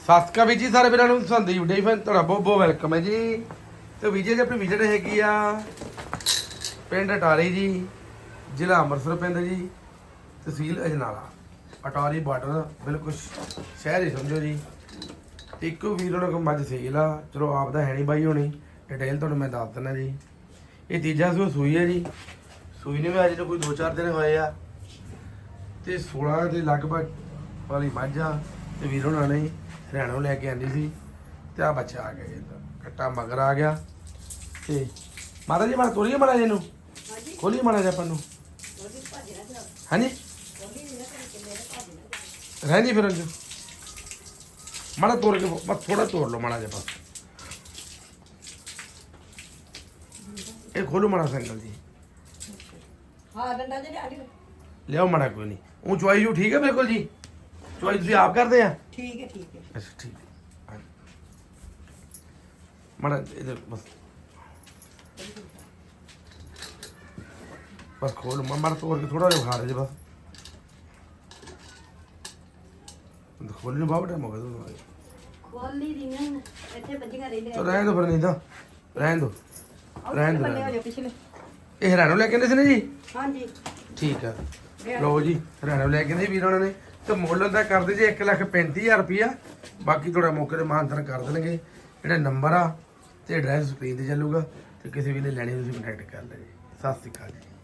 ਸਤਿ ਸ਼੍ਰੀ ਅਕਾਲ ਵੀਰ ਜੀ, ਸਾਰੇ ਵੀਰਾਂ ਨੂੰ ਸੰਦੀਪ ਡੇ ਫੈਨ ਤੁਹਾਡਾ ਬਹੁਤ ਬਹੁਤ ਵੈਲਕਮ ਹੈ ਜੀ। ਤੇ ਵੀਜੇ ਜੀ ਆਪਣੀ ਵਿਜਟ ਹੈਗੀ ਆ ਪਿੰਡ ਅਟਾਰੀ ਜੀ, ਜ਼ਿਲ੍ਹਾ ਅੰਮ੍ਰਿਤਸਰ ਪਿੰਡ ਜੀ, ਤਹਿਸੀਲ ਅਜਨਾਲਾ। ਅਟਾਰੀ ਬਾਰਡਰ ਬਿਲਕੁਲ ਸ਼ਹਿਰ ਹੀ ਸਮਝੋ ਜੀ। ਇੱਕੋ ਵੀਰ ਉਹਨਾਂ ਕੋਲ ਮੱਝ ਸੇਲ ਆ, ਚਲੋ ਆਪ ਦਾ ਹੈ ਨਹੀਂ ਬਾਈ ਹੋਣੀ ਡਿਟੇਲ ਤੁਹਾਨੂੰ ਮੈਂ ਦੱਸ ਦਿੰਦਾ ਜੀ। ਇਹ ਤੀਜਾ ਸੂ ਸੂਈ ਹੈ ਜੀ। ਸੂਈ ਨੇ ਵੀ ਅੱਜ ਤੋਂ ਕੋਈ 2-4 ਦਿਨ ਹੋਏ ਆ। ਤੇ 16 ਦੇ ਲਗਭਗ ਵਾਲੀ ਮੱਝ ਆ, ਤੇ ਵੀਰ ਉਹਨਾਂ ਨੇ ਹਰਿਆਣੋਂ ਲੈ ਕੇ ਆਂਦੀ ਸੀ ਤੇ ਆ ਬੱਚਾ ਆ ਗਿਆ ਜੀ ਇਹਦਾ ਕੱਟਾ ਮਗਰ ਆ ਗਿਆ ਤੇ ਮਾਤਾ ਜੀ ਮਾੜਾ ਤੋਰੀਏ ਮਾੜਾ ਜੀ ਨੂੰ ਖੋਲੀਏ ਮਾੜਾ ਜਿਹਾ ਆਪਾਂ ਨੂੰ। ਹਾਂਜੀ। ਰਹਿੰਦੀ ਫਿਰ ਅੰਜ। ਮਾੜਾ ਤੋੜ ਕੇ ਬਸ ਥੋੜਾ ਤੋੜ ਲਓ ਮਾੜਾ ਜਿਹਾ ਬਸ। ਇਹ ਖੋਲੋ ਮਾੜਾ ਸੰਗਲ ਜੀ। ਹਾਂ ਡੰਡਾ ਜਿਹੜੇ ਲਿਆਓ ਮਾੜਾ ਕੋਈ ਨਹੀਂ। ਉਹ ਚੁਆਈ ਜੂ ਠੀਕ ਹੈ ਬਿਲਕੁਲ ਜੀ। ਚੁਆਈ ਤੁਸੀਂ ਆਪ ਕਰਦੇ ਆ। ਠੀਕ ਹੈ ਠੀਕ ਹੈ। ਅੱਛਾ ਠੀਕ ਹੈ। ਹਾਂ। ਮਾੜਾ ਇਧਰ ਬਸ। ਬਸ ਖੋਲ ਮ- ਮਾੜਾ ਤੋੜ ਕੇ ਥੋੜਾ ਜਿਹਾ ਖਾ ਰਹੇ ਜੀ ਬਸ। ਖੋਲ੍ਹਣ ਨੂੰ ਬਾਬਾ ਟਾਈਮ ਹੋ ਗਿਆ ਤੁਹਾਨੂੰ। ਖੋਲੀ ਦੀਆਂ ਇੱਥੇ ਵੱਜੀਆਂ ਰਹਿੰਦੇ ਚਲੋ ਰਹਿਣ ਦੋ ਫਿਰ ਨਹੀਂ ਤਾਂ। ਰਹਿਣ ਦੋ ਰਹਿਣ ਹੋ। ਜਾ ਪਿਛਲੇ। ਇਹ ਹਰਿਆਣੋਂ ਲੈ ਕੇ ਆਉਂਦੇ ਸੀ ਨਾ ਜੀ? ਹਾਂਜੀ। ਠੀਕ ਆ। ਲਓ ਜੀ ਹਰਿਆਣਾ ਲੈ ਕੇ ਆਂਦੇ ਵੀਰ ਉਹਨਾਂ ਨੇ। ਤੇ ਮੁੱਲ ਦਾ ਕਰਦੇ ਜੇ 1 ਲੱਖ 35000 ਰੁਪਿਆ ਬਾਕੀ ਤੁਹਾਡਾ ਮੌਕੇ ਤੇ ਮਾਨਤਨ ਕਰ ਦੇਣਗੇ। ਜਿਹੜਾ ਨੰਬਰ ਆ, ਤੇ ਐਡਰੈਸ ਸਕਰੀਨ ਤੇ ਚੱਲੂਗਾ, ਤੇ ਕਿਸੇ ਵੀ ਨੇ ਲੈਣੀ ਤੁਸੀਂ ਕੰਟੈਕਟ ਕਰ ਲਿਓ ਜੀ। ਸਤਿ ਸ਼੍ਰੀ ਅਕਾਲ ਜੀ।